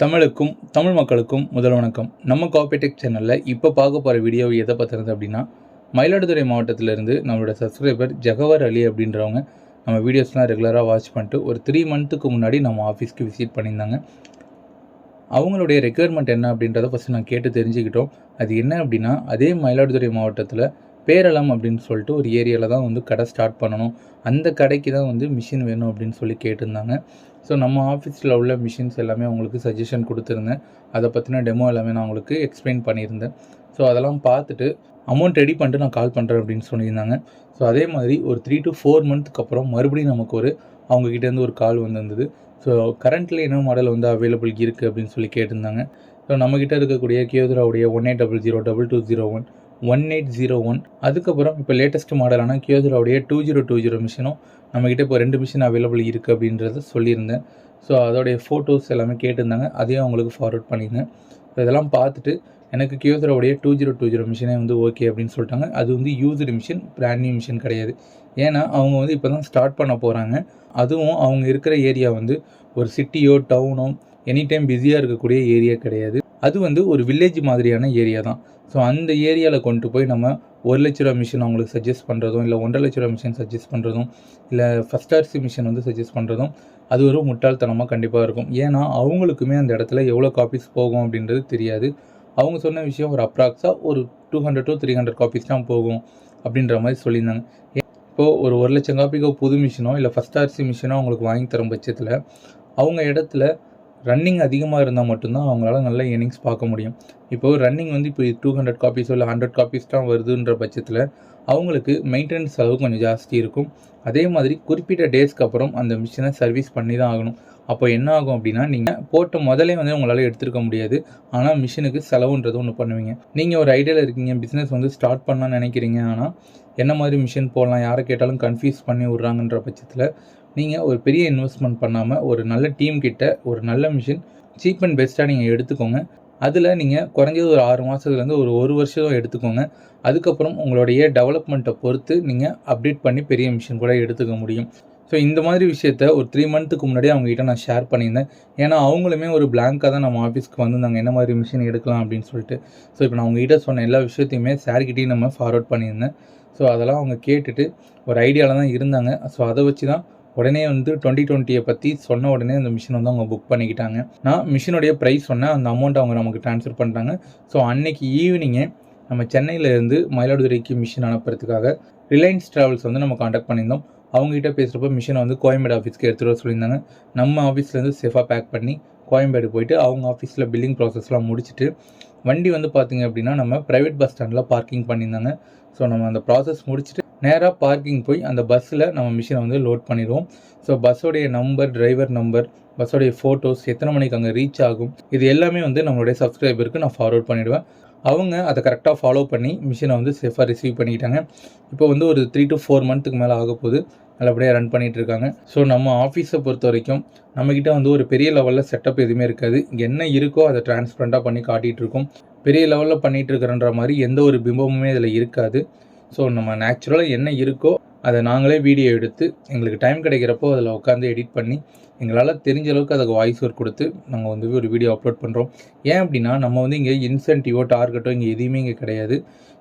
தமிழுக்கும் தமிழ் மக்களுக்கும் முதல் வணக்கம். நம்ம காப்பிடெக் சேனலில் இப்போ பார்க்க போகிற வீடியோ எதை பார்த்துருந்து அப்படின்னா மயிலாடுதுறை மாவட்டத்திலேருந்து நம்மளோட சப்ஸ்கிரைபர் ஜகவர் அலி அப்படின்றவங்க நம்ம வீடியோஸ்லாம் ரெகுலராக வாட்ச் பண்ணிட்டு ஒரு த்ரீ மந்த்துக்கு முன்னாடி நம்ம ஆஃபீஸ்க்கு விசிட் பண்ணியிருந்தாங்க. அவங்களுடைய ரெக்குயர்மெண்ட் என்ன அப்படின்றத ஃபஸ்ட்டு நான் கேட்டு தெரிஞ்சுக்கிட்டோம். அது என்ன அப்படின்னா அதே மயிலாடுதுறை மாவட்டத்தில் பேரளம் அப்படின்னு சொல்லிட்டு ஒரு ஏரியாவில் தான் வந்து கடை ஸ்டார்ட் பண்ணணும். அந்த கடைக்கு தான் வந்து மிஷின் வேணும் அப்படின்னு சொல்லி கேட்டிருந்தாங்க. ஸோ நம்ம ஆஃபீஸில் உள்ள மிஷின்ஸ் எல்லாமே அவங்களுக்கு சஜஷன் கொடுத்துருந்தேன். அதை பற்றின டெமோ எல்லாமே நான் அவங்களுக்கு எக்ஸ்பிளைன் பண்ணியிருந்தேன். ஸோ அதெல்லாம் பார்த்துட்டு அமௌண்ட் ரெடி பண்ணிட்டு நான் கால் பண்ணுறேன் அப்படின்னு சொல்லியிருந்தாங்க. ஸோ அதே மாதிரி ஒரு த்ரீ டு ஃபோர் மந்த்துக்கு அப்புறம் மறுபடியும் நமக்கு ஒரு அவங்கக்கிட்டேருந்து ஒரு கால் வந்திருந்தது. ஸோ கரண்ட்டில் என்ன மாடல் வந்து அவைலபிள் இருக்குது அப்படின்னு சொல்லி கேட்டிருந்தாங்க. ஸோ நம்மக்கிட்ட இருக்கக்கூடிய கியோதராவுடைய one eight double zero double two zero one one eight zero one அதுக்கப்புறம் இப்போ லேட்டஸ்ட் மாடலான கியோதராவுடைய டூ ஜீரோ டூ ஜீரோ மிஷினும் நம்மக்கிட்ட இப்போ ரெண்டு மிஷின் அவைலபிள் இருக்குது அப்படின்றத சொல்லியிருந்தேன். ஸோ அதோடைய ஃபோட்டோஸ் எல்லாமே கேட்டிருந்தாங்க. அதையும் அவங்களுக்கு ஃபார்வர்ட் பண்ணியிருந்தேன். ஸோ இதெல்லாம் பார்த்துட்டு எனக்கு கியோதராவுடைய டூ ஜீரோ டூ ஜீரோ மிஷினே வந்து ஓகே அப்படின்னு சொல்லிட்டாங்க. அது வந்து used machine brand new machine கிடையாது. ஏன்னா அவங்க வந்து இப்போ தான் ஸ்டார்ட் பண்ண போகிறாங்க அதுவும் அவங்க இருக்கிற ஏரியா வந்து ஒரு சிட்டியோ டவுனோ எனி டைம் பிஸியாக இருக்கக்கூடிய ஏரியா கிடையாது. அது வந்து ஒரு வில்லேஜ் மாதிரியான ஏரியா தான். ஸோ அந்த ஏரியாவில் கொண்டு போய் நம்ம ஒரு லட்ச ரூபா மிஷின் அவங்களுக்கு சஜஸ்ட் பண்ணுறதும் இல்லை ஒன்றரை லட்ச ரூபா மிஷின் சஜஸ்ட் பண்ணுறதும் இல்லை ஃபஸ்ட் ஆர்சி மிஷின் வந்து சஜஸ்ட் பண்ணுறதும் அது ஒரு முட்டாள்தனமாக கண்டிப்பாக இருக்கும். ஏன்னா அவங்களுக்குமே அந்த இடத்துல எவ்வளோ காப்பீஸ் போகும் அப்படின்றது தெரியாது. அவங்க சொன்ன விஷயம் ஒரு அப்ராக்ஸாக ஒரு two hundred to three hundred copies தான் போகும் அப்படின்ற மாதிரி சொல்லியிருந்தாங்க. இப்போது ஒரு ஒரு லட்சம் காப்பிக்கோ புது மிஷினோ இல்லை ஃபஸ்ட் ஆர்சி மிஷினோ அவங்களுக்கு வாங்கி தரும் பட்சத்தில் அவங்க இடத்துல ரன்னிங் அதிகமாக இருந்தால் மட்டும்தான் அவங்களால நல்ல ஏர்னிங்ஸ் பார்க்க முடியும். இப்போது ரன்னிங் வந்து இப்போ டூ ஹண்ட்ரட் காப்பீஸோ இல்லை ஹண்ட்ரட் காப்பீஸ் தான் வருதுன்ற பட்சத்தில் அவங்களுக்கு மெயின்டெனன்ஸ் செலவு கொஞ்சம் ஜாஸ்தி இருக்கும். அதே மாதிரி குறிப்பிட்ட டேஸ்க்கு அப்புறம் அந்த மிஷினை சர்வீஸ் பண்ணி தான் ஆகணும். அப்போ என்ன ஆகும் அப்படின்னா நீங்கள் போட்ட முதலே வந்து உங்களால் எடுத்துருக்க முடியாது. ஆனால் மிஷினுக்கு செலவுன்றது ஒன்று பண்ணுவீங்க. நீங்கள் ஒரு ஐடியாவில் இருக்கீங்க பிஸ்னஸ் வந்து ஸ்டார்ட் பண்ணலாம்னு நினைக்கிறீங்க. ஆனால் என்ன மாதிரி மிஷின் போடலாம் யாரை கேட்டாலும் கன்ஃபியூஸ் பண்ணி விட்றாங்கன்ற பட்சத்தில் நீங்கள் ஒரு பெரிய இன்வெஸ்ட்மெண்ட் பண்ணாமல் ஒரு நல்ல டீம் கிட்ட ஒரு நல்ல மிஷின் சீப் அண்ட் பெஸ்ட்டாக நீங்கள் எடுத்துக்கோங்க. அதில் நீங்கள் குறைஞ்சது ஒரு ஆறு மாதத்துலேருந்து ஒரு ஒரு வருஷம் எடுத்துக்கோங்க. அதுக்கப்புறம் உங்களுடைய டெவலப்மெண்ட்டை பொறுத்து நீங்கள் அப்டேட் பண்ணி பெரிய மிஷின் கூட எடுத்துக்க முடியும். ஸோ இந்த மாதிரி விஷயத்த ஒரு த்ரீ மந்த்துக்கு முன்னாடியே அவங்ககிட்ட நான் ஷேர் பண்ணியிருந்தேன். ஏன்னா அவங்களுமே ஒரு பிளாங்காக தான் நம்ம ஆஃபீஸ்க்கு வந்திருந்தாங்க. என்ன மாதிரி மிஷின் எடுக்கலாம் அப்படின்னு சொல்லிட்டு. ஸோ இப்போ நான் அவங்ககிட்ட சொன்ன எல்லா விஷயத்தையுமே சார்கிட்டையும் நம்ம ஃபார்வர்ட் பண்ணியிருந்தேன். ஸோ அதெல்லாம் அவங்க கேட்டுட்டு ஒரு ஐடியாவில் தான் இருந்தாங்க. ஸோ அதை வச்சு தான் உடனே வந்து டுவெண்ட்டி டுவெண்ட்டியை பற்றி சொன்ன உடனே அந்த மிஷின் வந்து அவங்க புக் பண்ணிக்கிட்டாங்க. நான் மிஷினுடைய ப்ரைஸ் சொன்னேன். அந்த அமௌண்ட் அவங்க நமக்கு ட்ரான்ஸ்ஃபர் பண்ணிட்டாங்க ஸோ அன்னைக்கு ஈவினிங்கே நம்ம சென்னையிலேருந்து மயிலாடுதுறைக்கு மிஷின் அனுப்புறதுக்காக ரிலையன்ஸ் ட்ராவல்ஸ் வந்து நம்ம காண்டாக்ட் பண்ணியிருந்தோம். அவங்ககிட்ட பேசுகிறப்ப மிஷினை வந்து கோயம்பேடு ஆஃபீஸ்க்கு எடுத்துகிட்டு வர சொல்லியிருந்தாங்க. நம்ம ஆஃபீஸ்லேருந்து சேஃபாக பேக் பண்ணி கோயம்பேடு போயிட்டு அவங்க ஆஃபீஸில் பில்லிங் ப்ராசஸ்லாம் முடிச்சுட்டு வண்டி வந்து பார்த்திங்க அப்படின்னா நம்ம ப்ரைவேட் பஸ் ஸ்டாண்டில் பார்க்கிங் பண்ணியிருந்தாங்க. ஸோ நம்ம அந்த ப்ராசஸ் முடிச்சுட்டு நேராக பார்க்கிங் போய் அந்த பஸ்ஸில் நம்ம மிஷினை வந்து லோட் பண்ணிடுவோம். ஸோ பஸ்ஸோடைய நம்பர் டிரைவர் நம்பர் பஸ்ஸோடைய ஃபோட்டோஸ் எத்தனை மணிக்கு அங்கே ரீச் ஆகும் இது எல்லாமே வந்து நம்மளுடைய சப்ஸ்கிரைபருக்கு நான் ஃபார்வர்ட் பண்ணிவிடுவேன் அவங்க அதை கரெக்டாக ஃபாலோ பண்ணி மிஷினை வந்து சேஃபாக ரிசீவ் பண்ணிக்கிட்டாங்க. இப்போ வந்து ஒரு த்ரீ டு ஃபோர் மந்த்துக்கு மேலே ஆக போகுது. நல்லபடியாக ரன் பண்ணிகிட்டு இருக்காங்க. ஸோ நம்ம ஆஃபீஸை பொறுத்த வரைக்கும் நம்மக்கிட்ட வந்து ஒரு பெரிய லெவலில் செட்டப் எதுவுமே இருக்காது. என்ன இருக்கோ அதை டிரான்ஸ்பரண்ட்டாக பண்ணி காட்டிகிட்டு இருக்கோம். பெரிய லெவலில் பண்ணிகிட்டு இருக்கிறன்ற மாதிரி எந்த ஒரு பிம்பமுமே இதில் இருக்காது. ஸோ நம்ம நேச்சுரலாக என்ன இருக்கோ அதை நாங்களே வீடியோ எடுத்து எங்களுக்கு டைம் கிடைக்கிறப்போ அதில் உட்காந்து எடிட் பண்ணி எங்களால் தெரிஞ்ச அளவுக்கு அதுக்கு வாய்ஸ் ஒர்க் கொடுத்து நாங்கள் வந்து ஒரு வீடியோ அப்லோட் பண்ணுறோம் ஏன் அப்படின்னா நம்ம வந்து இங்கே இன்சென்டிவோ டார்கெட்டோ இங்கே எதுவுமே இங்கே கிடையாது.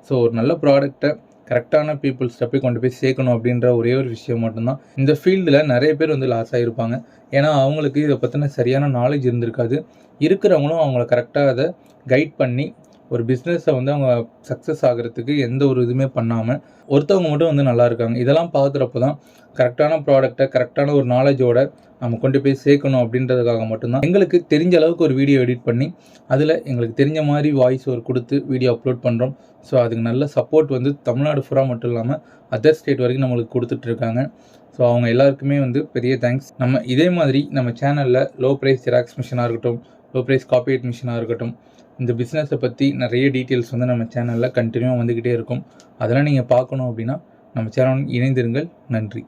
ஸோ ஒரு நல்ல ப்ராடக்ட்டை கரெக்டான பீப்புள்ஸ்கிட்ட போய் கொண்டு போய் சேர்க்கணும் அப்படின்ற ஒரே ஒரு விஷயம் மட்டும்தான். இந்த ஃபீல்டில் நிறைய பேர் வந்து லாஸ் ஆகிருப்பாங்க ஏன்னா அவங்களுக்கு இதை பற்றின சரியான நாலேஜ் இருந்திருக்காது. இருக்கிறவங்களும் அவங்கள கரெக்டாக அதை கைட் பண்ணி ஒரு பிஸ்னஸை வந்து அவங்க சக்ஸஸ் ஆகிறதுக்கு எந்த ஒரு இதுவுமே பண்ணாமல் ஒருத்தவங்க மட்டும் வந்து நல்லா இருக்காங்க. இதெல்லாம் பார்க்குறப்ப தான் கரெக்டான ப்ராடக்டை கரெக்டான ஒரு நாலேஜோட நம்ம கொண்டு போய் சேர்க்கணும் அப்படின்றதுக்காக மட்டும்தான். எங்களுக்கு தெரிஞ்ச அளவுக்கு ஒரு வீடியோ எடிட் பண்ணி அதில் எங்களுக்கு தெரிஞ்ச மாதிரி வாய்ஸ் ஒரு கொடுத்து வீடியோ அப்லோட் பண்ணுறோம் ஸோ அதுக்கு நல்ல சப்போர்ட் வந்து தமிழ்நாடு ஃபுரா மட்டும் இல்லாமல் அதர் ஸ்டேட் வரைக்கும் நம்மளுக்கு கொடுத்துட்ருக்காங்க ஸோ அவங்க எல்லாருக்குமே வந்து பெரிய தேங்க்ஸ் நம்ம இதே மாதிரி நம்ம சேனலில் லோ ப்ரைஸ் ஜெராக்ஸ் மிஷினாக இருக்கட்டும் லோ ப்ரைஸ் காப்பியேட் மிஷினாக இருக்கட்டும் இந்த பிஸ்னஸை பற்றி நிறைய டீட்டெயில்ஸ் வந்து நம்ம சேனலில் கண்டினியூவாக வந்துக்கிட்டே இருக்கும். அதெல்லாம் நீங்கள் பார்க்கணும் அப்படின்னா நம்ம சேனல் இணைந்திருங்கள். நன்றி.